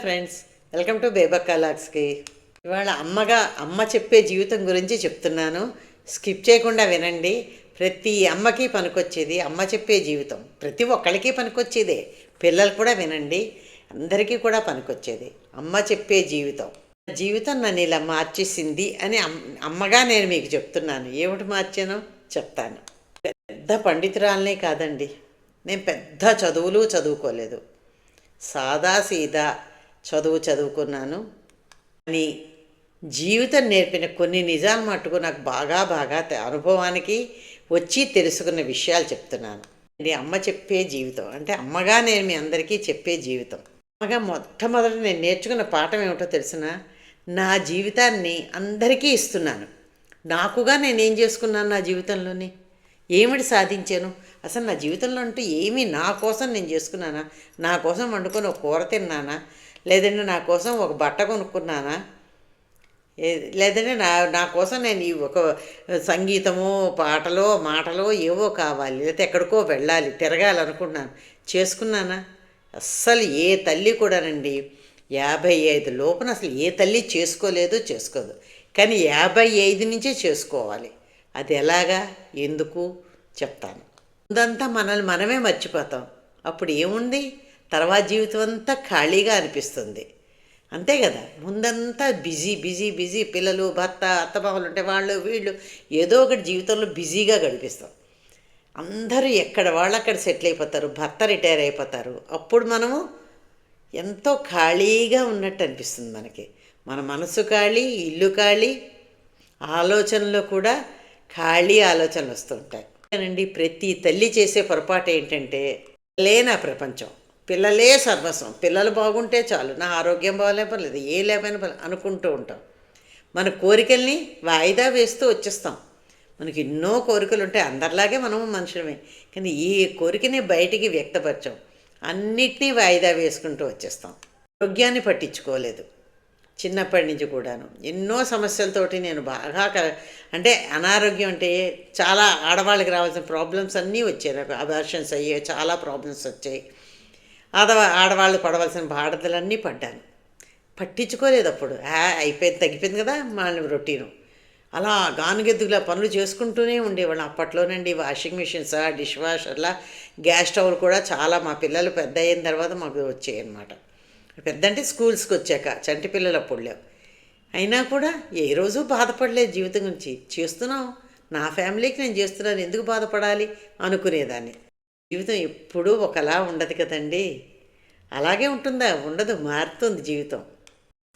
Friends welcome to బేబక్క లాక్స్కి ఇవాళ అమ్మగా అమ్మ చెప్పే జీవితం గురించి చెప్తున్నాను. స్కిప్ చేయకుండా వినండి. ప్రతి అమ్మకి పనికొచ్చేది అమ్మ చెప్పే జీవితం. ప్రతి ఒక్కరికి పనికొచ్చేదే. పిల్లలు కూడా వినండి. అందరికీ కూడా పనికొచ్చేది అమ్మ చెప్పే జీవితం. నా జీవితం నన్ను ఇలా మార్చేసింది అని అమ్- అమ్మగా నేను మీకు చెప్తున్నాను. ఏమిటి మార్చానో చెప్తాను. పెద్ద పండితురాలనే కాదండి. నేను పెద్ద చదువులు చదువుకోలేదు. సాదా సీదా చదువు చదువుకున్నాను. కానీ జీవితం నేర్పిన కొన్ని నిజాలు మట్టుకు నాకు బాగా బాగా అనుభవానికి వచ్చి తెలుసుకున్న విషయాలు చెప్తున్నాను. ఇది అమ్మ చెప్పే జీవితం. అంటే అమ్మగా నేను మీ అందరికీ చెప్పే జీవితం. అమ్మగా మొట్టమొదట నేను నేర్చుకున్న పాఠం ఏమిటో తెలిసిన? నా జీవితాన్ని అందరికీ ఇస్తున్నాను. నాకుగా నేను ఏం చేసుకున్నాను నా జీవితంలోని? ఏమిటి సాధించాను? అసలు నా జీవితంలో అంటూ ఏమీ నా కోసం నేను చేసుకున్నానా? నా కోసం వండుకొని ఒక కూర తిన్నానా? లేదంటే నా కోసం ఒక బట్ట కొనుక్కున్నానా? లేదంటే నా నా కోసం నేను ఈ ఒక సంగీతమో పాటలో మాటలో ఏవో కావాలి. లేకపోతే ఎక్కడికో వెళ్ళాలి తిరగాలనుకున్నాను. చేసుకున్నానా? అస్సలు ఏ తల్లి కూడానండి యాభై ఐదు లోపల అసలు ఏ తల్లి చేసుకోలేదు చేసుకోదు. కానీ యాభై ఐదు నుంచే చేసుకోవాలి. అది ఎలాగా? ఎందుకు? చెప్తాను. ముందంతా మనల్ని మనమే మర్చిపోతాం. అప్పుడు ఏముంది? తర్వాత జీవితం అంతా ఖాళీగా అనిపిస్తుంది. అంతే కదా? ముందంతా బిజీ బిజీ బిజీ. పిల్లలు భర్త అత్తమామలు ఉంటే వాళ్ళు వీళ్ళు ఏదో ఒకటి జీవితంలో బిజీగా గడిపిస్తాం. అందరూ ఎక్కడ వాళ్ళు అక్కడ సెటిల్ అయిపోతారు భర్త రిటైర్ అయిపోతారు. అప్పుడు మనము ఎంతో ఖాళీగా ఉన్నట్టు అనిపిస్తుంది మనకి. మన మనసు ఖాళీ ఇల్లు ఖాళీ ఆలోచనలో కూడా ఖాళీ ఆలోచనలు వస్తుంటాయి. అండి ప్రతి తల్లి చేసే పొరపాటు ఏంటంటే లేనా ప్రపంచం. పిల్లలే సర్వస్వం. పిల్లలు బాగుంటే చాలు. నా ఆరోగ్యం బాగాలే పర్లేదు. ఏ లేకపోయినా పర్లేదు అనుకుంటూ ఉంటాం. మన కోరికల్ని వాయిదా వేస్తూ వచ్చేస్తాం. మనకి ఎన్నో కోరికలు ఉంటాయి. అందరిలాగే మనము మనుషులమే. కానీ ఈ కోరికని బయటికి వ్యక్తపరచాం. అన్నిటినీ వాయిదా వేసుకుంటూ వచ్చేస్తాం. ఆరోగ్యాన్ని పట్టించుకోలేదు. చిన్నప్పటి నుంచి కూడాను. ఎన్నో సమస్యలతోటి నేను బాగా క- అంటే అనారోగ్యం అంటే చాలా ఆడవాళ్ళకి రావాల్సిన ప్రాబ్లమ్స్ అన్నీ వచ్చాయి నాకు. అబార్షన్స్ అయ్యాయి. చాలా ప్రాబ్లమ్స్ వచ్చాయి. ఆడవా ఆడవాళ్ళు పడవలసిన బాధలన్నీ పడ్డాను. పట్టించుకోలేదు అప్పుడు. ఆ, అయిపోయింది తగ్గిపోయింది కదా మన రొటీను. అలా గానుగెద్దుగులా పనులు చేసుకుంటూనే ఉండేవాళ్ళం. అప్పట్లోనండి వాషింగ్ మిషన్స్ డిష్ వాషర్లా గ్యాస్ స్టవ్లు కూడా చాలా మా పిల్లలు పెద్ద అయిన తర్వాత మాకు వచ్చాయి అనమాట పెద్ద అంటే స్కూల్స్కి వచ్చాక చంటి పిల్లలు అప్పుడు లేవు. అయినా కూడా ఏ రోజు బాధపడలేదు జీవితం గురించి. చేస్తున్నాం నా ఫ్యామిలీకి నేను చేస్తున్నాను. ఎందుకు బాధపడాలి? అనుకునేదాన్ని. జీవితం ఎప్పుడూ ఒకలా ఉండదు కదండి. అలాగే ఉంటుందా? ఉండదు మారుతుంది జీవితం.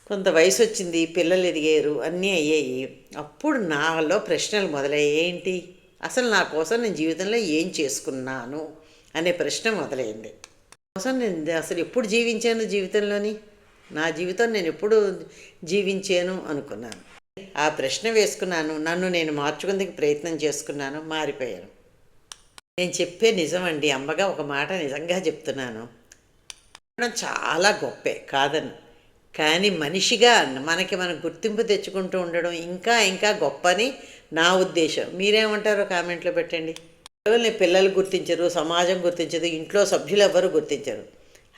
కొంత వయసు వచ్చింది పిల్లలు ఎదిగారు అన్నీ అయ్యాయి. అప్పుడు నాలో ప్రశ్నలు మొదలయ్యాయి. ఏంటి? అసలు నా కోసం నేను జీవితంలో ఏం చేసుకున్నాను? అనే ప్రశ్న మొదలైంది. కోసం నేను అసలు ఎప్పుడు జీవించాను జీవితంలోని? నా జీవితం నేను ఎప్పుడు జీవించాను అనుకున్నాను. ఆ ప్రశ్న వేసుకున్నాను. నన్ను నేను మార్చుకుందుకు ప్రయత్నం చేసుకున్నాను. మారిపోయాను. నేను చెప్పే నిజం అండి అమ్మగా ఒక మాట నిజంగా చెప్తున్నాను. చాలా గొప్పే కాదని. కానీ మనిషిగా మనకి మనం గుర్తింపు తెచ్చుకుంటూ ఉండడం ఇంకా ఇంకా గొప్పని నా ఉద్దేశం. మీరేమంటారో కామెంట్లో పెట్టండి. విలువల్ని పిల్లలు గుర్తించరు సమాజం గుర్తించదు ఇంట్లో సభ్యులు ఎవరు గుర్తించరు.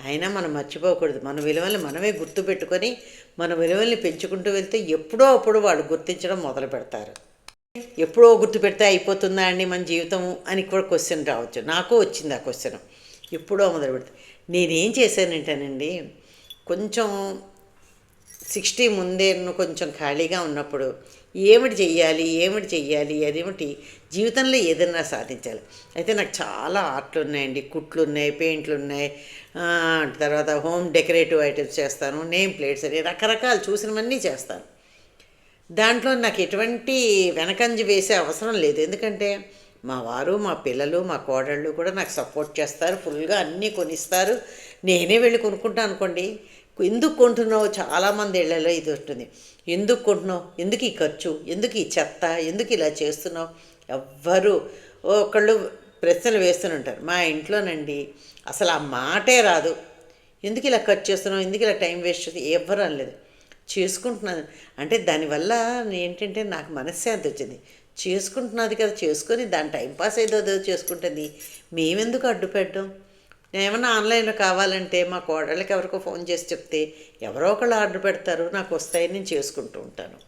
అయినా మనం మర్చిపోకూడదు. మన విలువల్ని మనమే గుర్తుపెట్టుకొని మన విలువల్ని పెంచుకుంటూ వెళ్తే ఎప్పుడో అప్పుడు వాళ్ళు గుర్తించడం మొదలు పెడతారు ఎప్పుడో గుర్తు పెడితే అయిపోతుందా అండి మన జీవితము అని కూడా క్వశ్చన్ రావచ్చు. నాకు వచ్చింది ఆ క్వశ్చన్ ఎప్పుడో మొదలు పెడితే. నేనేం చేశానంటేనండి కొంచెం సిక్స్టీ ముందే కొంచెం ఖాళీగా ఉన్నప్పుడు ఏమిటి చెయ్యాలి ఏమిటి చెయ్యాలి అదేమిటి జీవితంలో ఏదైనా సాధించాలి. అయితే నాకు చాలా ఆర్ట్లు ఉన్నాయండి. కుట్లు ఉన్నాయి పెయింట్లు ఉన్నాయి తర్వాత హోమ్ డెకరేటివ్ ఐటమ్స్ చేస్తాను నేమ్ ప్లేట్స్ అని రకరకాలు చూసినవన్నీ చేస్తాను. దాంట్లో నాకు ఎటువంటి వెనకంజ వేసే అవసరం లేదు. ఎందుకంటే మా వారు మా పిల్లలు మా కోడళ్ళు కూడా నాకు సపోర్ట్ చేస్తారు. ఫుల్గా అన్నీ కొనిస్తారు. నేనే వెళ్ళి కొనుక్కుంటాను అనుకోండి. ఎందుకు కొంటున్నావు? చాలామంది ఇళ్ళలో ఇది ఉంటుంది ఎందుకు కొంటున్నావు? ఎందుకు ఈ ఖర్చు? ఎందుకు ఈ చెత్త? ఎందుకు ఇలా చేస్తున్నావు? ఎవ్వరు ఒకళ్ళు ప్రశ్నలు వేస్తూనే మా ఇంట్లోనండి అసలు ఆ మాటే రాదు. ఎందుకు ఇలా ఖర్చు చేస్తున్నావు? ఎందుకు ఇలా టైం వేస్ట్ చేస్తున్నావు? ఎవ్వరు అనలేదు. చేసుకుంటున్నాను అంటే దానివల్ల ఏంటంటే నాకు మనశ్శాంతి వచ్చింది చేసుకుంటున్నది కదా చేసుకొని దాని టైంపాస్ ఏదో ఏదో చేసుకుంటుంది. మేమెందుకు అడ్డు పెట్టడం ఏమైనా ఆన్లైన్లో కావాలంటే మా కోడళ్ళకి ఎవరికో ఫోన్ చేసి చెప్తే ఎవరో ఒకళ్ళు ఆర్డర్ పెడతారు నాకు వస్తాయని నేను చేసుకుంటూ ఉంటాను.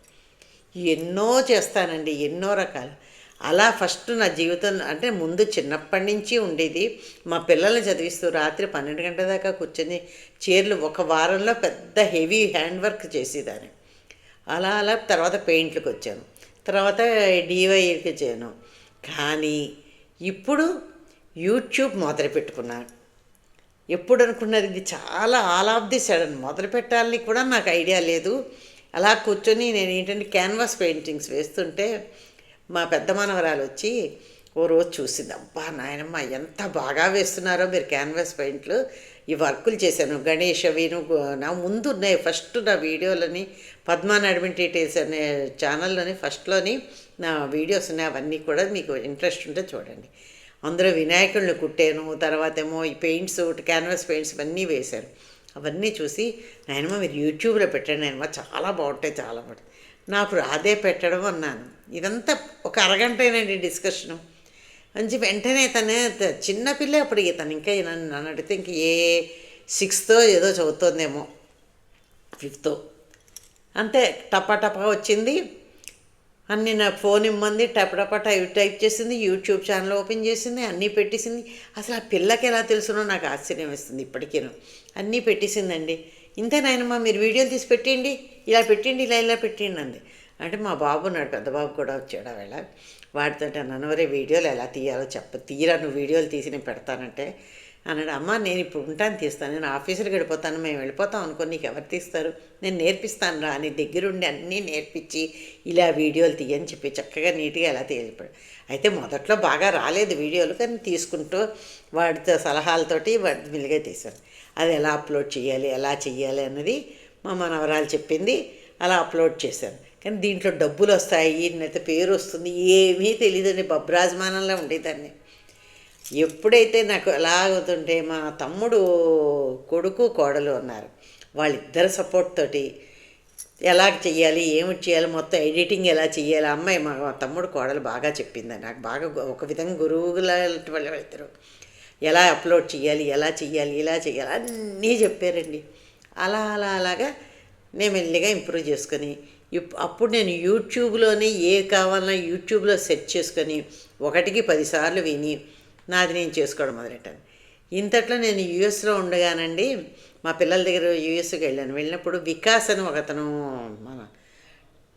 ఎన్నో చేస్తానండి ఎన్నో రకాలు. అలా ఫస్ట్ నా జీవితం అంటే ముందు చిన్నప్పటి నుంచి ఉండేది. మా పిల్లల్ని చదివిస్తూ రాత్రి పన్నెండు గంటల దాకా కూర్చొని చీరలు ఒక వారంలో పెద్ద హెవీ హ్యాండ్ వర్క్ చేసేదాన్ని. అలా అలా తర్వాత పెయింట్లకు వచ్చాను. తర్వాత డివైకి చేయను కానీ ఇప్పుడు యూట్యూబ్ మొదలు పెట్టుకున్నాను ఎప్పుడు అనుకున్నది ఇది చాలా ఆల్ ఆఫ్ ది సడన్ మొదలు పెట్టాలని కూడా నాకు ఐడియా లేదు. అలా కూర్చొని నేను ఏంటంటే క్యాన్వాస్ పెయింటింగ్స్ వేస్తుంటే మా పెద్ద మనవరాలు వచ్చి ఓ రోజు చూసింది అబ్బా నాయనమ్మ ఎంత బాగా వేస్తున్నారో మీరు క్యాన్వాస్ పెయింట్లు. ఈ వర్కులు చేశాను. గణేష్ అవిను నా ముందు ఉన్నాయి. ఫస్ట్ నా వీడియోలని పద్మా అడ్మిటేటర్స్ అనే ఛానల్లోని ఫస్ట్లోని నా వీడియోస్ ఉన్నాయి. అవన్నీ కూడా మీకు ఇంట్రెస్ట్ ఉంటే చూడండి. అందులో వినాయకుడిని కుట్టాను. తర్వాత ఏమో ఈ పెయింట్స్ క్యాన్వాస్ పెయింట్స్ ఇవన్నీ వేశాను అవన్నీ చూసి నాయనమ్మ మీరు యూట్యూబ్లో పెట్టండి. నాయనమ్మ చాలా బాగుంటాయి చాలా బాగుంటాయి. నాకు రాదే పెట్టడం అన్నాను. ఇదంతా ఒక అరగంటేనండి డిస్కషను. మంచి వెంటనే తను చిన్నపిల్లే చిన్నపిల్ల అప్పుడు తను ఇంకా నన్ను నన్ను అడిగితే ఇంక ఏ సిక్స్తో ఏదో చదువుతోందేమో ఫిఫ్త్. అంతే టపా టపా వచ్చింది. అన్ని నా ఫోన్ ఇమ్మంది టప్ టైప్ టైప్ చేసింది యూట్యూబ్ ఛానల్ ఓపెన్ చేసింది అన్నీ పెట్టేసింది. అసలు ఆ పిల్లకి ఎలా తెలుసునో నాకు ఆశ్చర్యం వేస్తుంది ఇప్పటికేను. అన్నీ పెట్టేసిందండి. ఇంతే నాయనమ్మ మీరు వీడియోలు తీసి పెట్టండి ఇలా పెట్టండి ఇలా ఇలా పెట్టండి అంది. అంటే మా బాబు ఉన్నాడు పెద్ద బాబు కూడా వచ్చాడు ఆ వాడితో నన్నవరే ఒరే వీడియోలు ఎలా తీయాలో చెప్ప తీరా నువ్వు వీడియోలు తీసి నేను పెడతానంటే అన్నాడు అమ్మ నేను ఇప్పుడు ఉంటాను తీస్తాను. నేను ఆఫీసులకు వెళ్ళిపోతాను మేము వెళ్ళిపోతాం అనుకో నీకు ఎవరు తీస్తారు? నేను నేర్పిస్తాను రా అని దగ్గరుండి అన్నీ నేర్పించి ఇలా వీడియోలు తీయని చెప్పి చక్కగా నీట్గా ఎలా తీయాలి అయితే మొదట్లో బాగా రాలేదు వీడియోలు కానీ తీసుకుంటూ వాడితో సలహాలతోటి వాడి మిల్లిగా తీశాను అది ఎలా అప్లోడ్ చేయాలి ఎలా చేయాలి అన్నది మా మనవరాలు చెప్పింది అలా అప్లోడ్ చేశాను. కానీ దీంట్లో డబ్బులు వస్తాయి నేత పేరు వస్తుంది ఏమీ తెలియదండి బబ్రాజమానంలో ఉండేదాన్ని. ఎప్పుడైతే నాకు ఎలా అవుతుంటే మా తమ్ముడు కొడుకు కోడలు ఉన్నారు. వాళ్ళిద్దరు సపోర్ట్ తోటి ఎలా చెయ్యాలి ఏమిటి చేయాలి మొత్తం ఎడిటింగ్ ఎలా చెయ్యాలి అమ్మాయి మా తమ్ముడు కోడలు బాగా చెప్పింది. నాకు బాగా ఒక విధంగా గురువుల వాళ్ళు వెళ్తారు ఎలా అప్లోడ్ చేయాలి ఎలా చెయ్యాలి ఇలా చెయ్యాలి అన్నీ చెప్పారండి. అలా అలా అలాగా నేను మెల్లిగా ఇంప్రూవ్ చేసుకొని ఇప్ అప్పుడు నేను యూట్యూబ్లోనే ఏ కావాలన్నా యూట్యూబ్లో సెర్చ్ చేసుకొని ఒకటికి పదిసార్లు విని నాది నేను చేసుకోవడం మొదలెట్టాను. ఇంతట్లో నేను యూఎస్లో ఉండగానండి మా పిల్లల దగ్గర యూఎస్కి వెళ్ళాను. వెళ్ళినప్పుడు వికాస్ అని ఒక అతను మన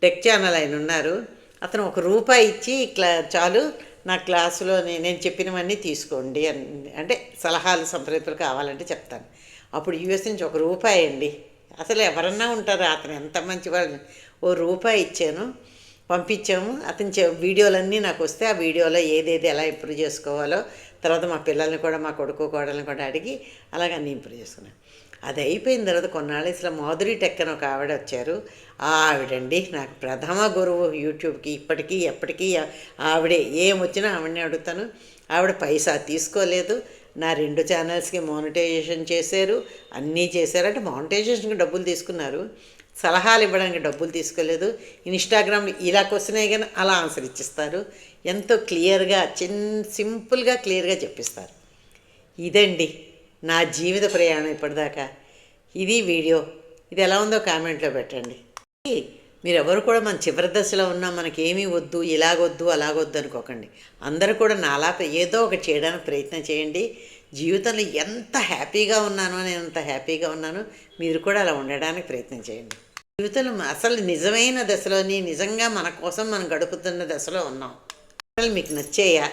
టెక్ ఛానల్ ఆయన ఉన్నారు. అతను ఒక రూపాయి ఇచ్చి క్లా చాలు నా క్లాసులో నేను చెప్పినవన్నీ తీసుకోండి అని అంటే సలహాలు సంప్రదింపులు కావాలంటే చెప్తాను. అప్పుడు యూఎస్ నుంచి ఒక రూపాయి అండి. అసలు ఎవరన్నా ఉంటారు అతను ఎంత మంచివాడు. ఓ రూపాయి ఇచ్చాను. పంపించాము. అతని చె- వీడియోలన్నీ నాకు వస్తే ఆ వీడియోలో ఏదేది ఎలా ఇంప్రూవ్ చేసుకోవాలో తర్వాత మా పిల్లల్ని కూడా మా కొడుకు కోడల్ని కూడా అడిగి అలాగ అన్నీ ఇంప్రూవ్ చేసుకున్నాను. అది అయిపోయిన తర్వాత కొన్నాళ్ళు అసలు మాధురి టెక్ అని ఒక ఆవిడ వచ్చారు. ఆ ఆవిడండి నాకు ప్రథమ గురువు యూట్యూబ్కి ఇప్పటికీ ఎప్పటికీ ఆవిడే ఏమొచ్చినా ఆవిడని అడుగుతాను. ఆవిడ పైసా తీసుకోలేదు. నా రెండు ఛానల్స్కి మానిటైజేషన్ చేశారు. అన్నీ చేశారు. అంటే మానిటైజేషన్కి డబ్బులు తీసుకున్నారు. సలహాలు ఇవ్వడానికి డబ్బులు తీసుకోలేదు. ఇన్స్టాగ్రామ్ ఇలా క్వశ్చనే కానీ అలా ఆన్సర్ ఇచ్చిస్తారు. ఎంతో క్లియర్గా చిన్ సింపుల్గా క్లియర్గా చెప్పిస్తారు. ఇదండి నా జీవిత ప్రయాణం ఇప్పటిదాకా. ఇది వీడియో. ఇది ఎలా ఉందో కామెంట్లో పెట్టండి. మీరు ఎవరు కూడా మన చివరి దశలో ఉన్నా మనకేమీ వద్దు ఇలాగొద్దు అలాగొద్దు అనుకోకండి. అందరూ కూడా నాలా ఏదో ఒకటి చేయడానికి ప్రయత్నం చేయండి. జీవితంలో ఎంత హ్యాపీగా ఉన్నానో నేను అంత హ్యాపీగా ఉన్నాను. మీరు కూడా అలా ఉండడానికి ప్రయత్నం చేయండి. జీవితంలో అసలు నిజమైన దశలోని నిజంగా మన కోసం మనం గడుపుతున్న దశలో ఉన్నాం. అసలు మీకు నచ్చేయా?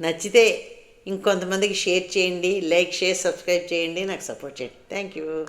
నచ్చితే ఇంకొంతమందికి షేర్ చేయండి లైక్ షేర్ సబ్స్క్రైబ్ చేయండి. నాకు సపోర్ట్ చేయండి. Thank you.